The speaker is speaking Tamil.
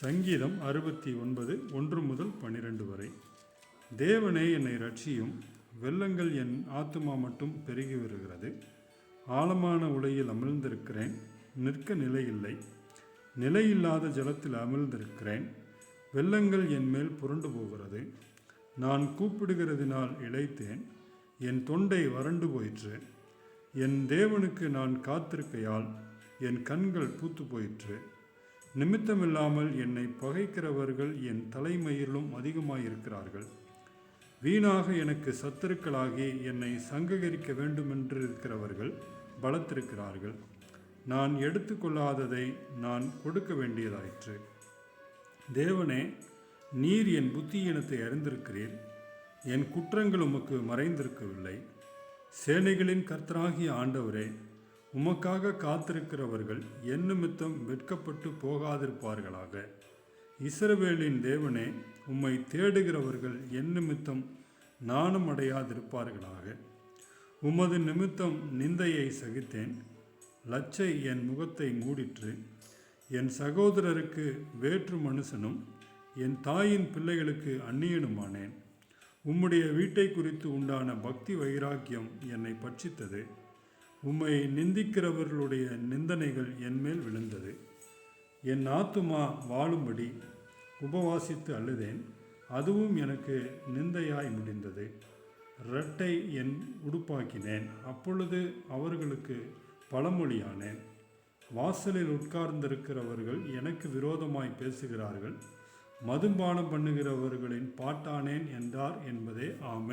சங்கீதம் அறுபத்தி ஒன்பது ஒன்று முதல் பன்னிரண்டு வரை. தேவனே என்னை ரட்சியும் வெள்ளங்கள் என் ஆத்துமா மட்டும் பெருகி வருகிறது. ஆழமான உலையில் அமிழ்ந்திருக்கிறேன் நிற்க நிலையில்லை. நிலையில்லாத ஜலத்தில் அமிழ்ந்திருக்கிறேன் வெள்ளங்கள் என் மேல் புரண்டு போகிறது. நான் கூப்பிடுகிறதினால் இழைத்தேன் என் தொண்டை வறண்டு போயிற்று. என் தேவனுக்கு நான் காத்திருக்கையால் என் கண்கள் பூத்து போயிற்று. நிமித்தமில்லாமல் என்னை பகைக்கிறவர்கள் என் தலைமையிலும் அதிகமாயிருக்கிறார்கள். வீணாக எனக்கு சத்துருக்களாகி என்னை சங்ககரிக்க வேண்டுமென்று இருக்கிறவர்கள் பலத்திருக்கிறார்கள். நான் எடுத்துக்கொள்ளாததை நான் கொடுக்க வேண்டியதாயிற்று. தேவனே நீர் என் புத்தியினத்தை அறிந்திருக்கிறீர். என் குற்றங்கள் உமக்கு மறைந்திருக்கவில்லை. சேனைகளின் கர்த்தராகிய ஆண்டவரே உமக்காக காத்திருக்கிறவர்கள் என்னுமித்தம் வெட்கப்பட்டு போகாதிருப்பார்களாக. இஸ்ரவேலின் தேவனே உம்மை தேடுகிறவர்கள் என்னுமித்தம் நாணமடையாதிருப்பார்களாக அடையாதிருப்பார்களாக. உமது நிமித்தம் நிந்தையை சகித்தேன். லச்சை என் முகத்தை மூடிற்று. என் சகோதரருக்கு வேற்று மனுஷனும் என் தாயின் பிள்ளைகளுக்கு அந்நியனுமானேன். உம்முடைய வீட்டை குறித்து உண்டான பக்தி வைராக்கியம் என்னை பட்சித்தது. உம்மை நிந்திக்கிறவர்களுடைய நிந்தனைகள் என்மேல் விழுந்தது. என் ஆத்துமா வாழும்படி உபவாசித்து அழுதேன். அதுவும் எனக்கு நிந்தையாய் முடிந்தது. இரட்டை என் உடுப்பாக்கினேன். அப்பொழுது அவர்களுக்கு பழமொழியானேன். வாசலில் உட்கார்ந்திருக்கிறவர்கள் எனக்கு விரோதமாய் பேசுகிறார்கள். மதுபானம் பண்ணுகிறவர்களின் பாட்டானேன் என்றார் என்பதே ஆமை